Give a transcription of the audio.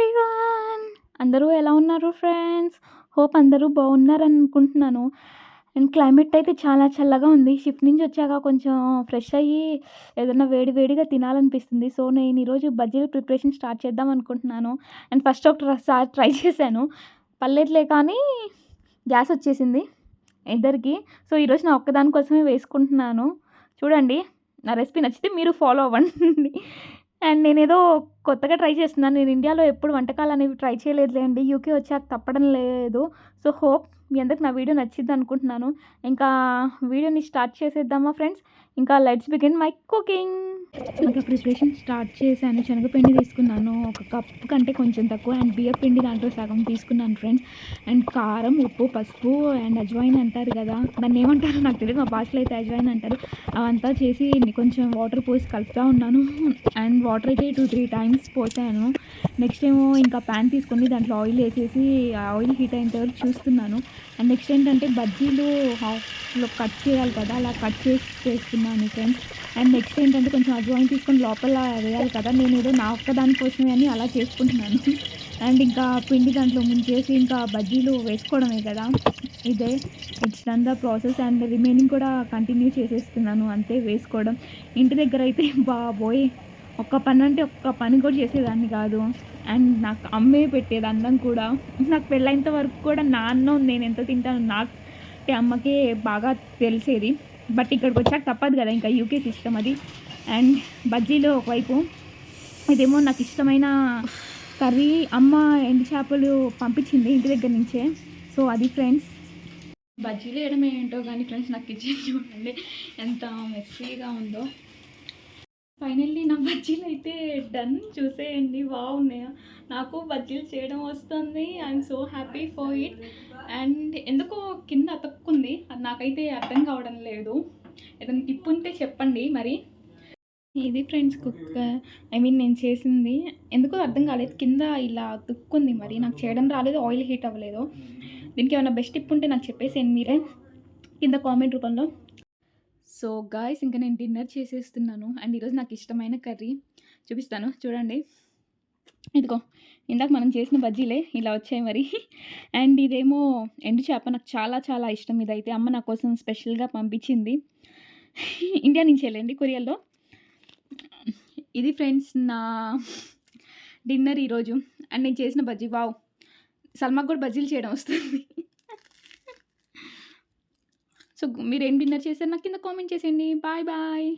Everyone అందరూ ఎలా ఉన్నారు ఫ్రెండ్స్ హోప్ అందరూ బాగున్నారు అనుకుంటున్నాను అండ్ క్లైమేట్ అయితే చాలా చల్లగా ఉంది. షిఫ్ట్ నుంచి వచ్చాక కొంచెం ఫ్రెష్ అయ్యి ఏదైనా వేడి వేడిగా తినాలనిపిస్తుంది. సో నేను ఈరోజు బజ్జీల ప్రిపరేషన్ స్టార్ట్ చేద్దాం అనుకుంటున్నాను. అండ్ ఫస్ట్ ఒకసారి ట్రై చేశాను. పల్లెట్లే కానీ గ్యాస్ వచ్చేసింది ఇద్దరికి. సో ఈరోజు నా ఒక్కదానికోసమే వేసుకుంటున్నాను. చూడండి నా రెసిపీ నచ్చితే మీరు ఫాలో అవ్వండి. అండ్ నేనేదో కొత్తగా ట్రై చేస్తున్నాను. నేను ఇండియాలో ఎప్పుడు వంటకాలు అనేవి ట్రై చేయలేదులేండి యూకే వచ్చాక తప్పడం లేదు. సో హోప్ మీ అందరికి నా వీడియో నచ్చింది అనుకుంటున్నాను. ఇంకా వీడియోని స్టార్ట్ చేసేద్దామా ఫ్రెండ్స్? ఇంకా లెట్స్ బిగిన్ మై కుకింగ్. ఇంకా ప్రిపరేషన్ స్టార్ట్ చేశాను. శనగపిండి తీసుకున్నాను. ఒక కప్పు కంటే కొంచెం తక్కువ అండ్ బియ్య పిండి దాంట్లో సగం తీసుకున్నాను ఫ్రెండ్స్. అండ్ కారం ఉప్పు పసుపు అండ్ అజ్వాయిన్ అంటారు కదా. దాన్ని ఏమంటారో నాకు తెలియదు. మా భాషలో అయితే అజ్వాయిన్ అంటారు. అవంతా చేసి కొంచెం వాటర్ పోసి కలుపుతూ ఉన్నాను. అండ్ వాటర్ అయితే టూ త్రీ టైమ్స్ పోసాను. నెక్స్ట్ ఏమో ఇంకా ప్యాన్ తీసుకొని దాంట్లో ఆయిల్ వేసేసి ఆయిల్ హీట్ అయిన తర్వాత చూస్తున్నాను. అండ్ నెక్స్ట్ ఏంటంటే బజ్జీలు హాఫ్లో కట్ చేయాలి కదా అలా కట్ చేసి చేస్తున్నాను ఫ్రెండ్స్. అండ్ నెక్స్ట్ ఏంటంటే కొంచెం అజ్వాయిన్ తీసుకొని లోపల వేయాలి కదా నేను ఏదో నా ఒక్కదాని కోసమే అని అలా చేసుకుంటున్నాను. అండ్ ఇంకా పిండి దాంట్లో ముంచేసి ఇంకా బజ్జీలు వేసుకోవడమే కదా. ఇదే it's done the process and remaining కూడా కంటిన్యూ చేసేస్తున్నాను అంతే వేసుకోవడం. ఇంటి దగ్గర అయితే బాబోయ్. ఒక్క పని అంటే ఒక్క పని కూడా చేసేదాన్ని కాదు. అండ్ నాకు అమ్మే పెట్టేది అన్నం కూడా. నాకు పెళ్ళైనంత వరకు కూడా నా అన్నం నేను ఎంత తింటాను నాకు అమ్మకే బాగా తెలిసేది. బట్ ఇక్కడికి వచ్చాక తప్పదు కదా ఇంకా యూకే సిస్టమ్ అది. అండ్ బజ్జీలో ఒకవైపు ఇదేమో నాకు ఇష్టమైన కర్రీ అమ్మ ఎండు చేపలు పంపించింది ఇంటి దగ్గర నుంచే. సో అది ఫ్రెండ్స్. బజ్జీలు వేయడం ఏంటో కానీ ఫ్రెండ్స్ నాకు కిచెన్ చూడండి ఎంత మెస్సీగా ఉందో. ఫైనల్లీ నా బజ్జీలు అయితే డన్. చూసేయండి బాగున్నాయా? నాకు బజ్జీలు చేయడం వస్తుంది. I'm so happy for it and ఎందుకో కింద అతుక్కుంది. అది నాకైతే అర్థం కావడం లేదు. ఏదైనా టిప్ ఉంటే చెప్పండి మరి. ఇది ఫ్రెండ్స్ కుక్ ఐ మీన్ నేను చేసింది. ఎందుకో అర్థం కాలేదు. కింద ఇలా తుక్కుంది మరి. నాకు చేయడం రాలేదు. ఆయిల్ హీట్ అవ్వలేదు. దీనికి ఏమైనా బెస్ట్ టిప్ ఉంటే నాకు చెప్పేసేయండి మీరే. కింద కామెంట్ రూపంలో. సో గాయస్ ఇంకా నేను డిన్నర్ చేసేస్తున్నాను. అండ్ ఈరోజు నాకు ఇష్టమైన కర్రీ చూపిస్తాను. చూడండి. ఇదిగో ఇందాక మనం చేసిన బజ్జీలే ఇలా వచ్చాయి మరి. అండ్ ఇదేమో ఎండు చేప నాకు చాలా చాలా ఇష్టం ఇదైతే. అమ్మ నా కోసం స్పెషల్గా పంపించింది. ఇండియా నుంచి వెళ్ళండి కొరియాలో ఇది ఫ్రెండ్స్ నా డిన్నర్ ఈరోజు. అండ్ నేను చేసిన బజ్జీ వావ్. సల్మాకు కూడా బజ్జీలు చేయడం వస్తుంది. సో మీరు ఏం డిన్నర్ చేశారు? నాకు కింద కామెంట్ చేసేయండి. Bye bye.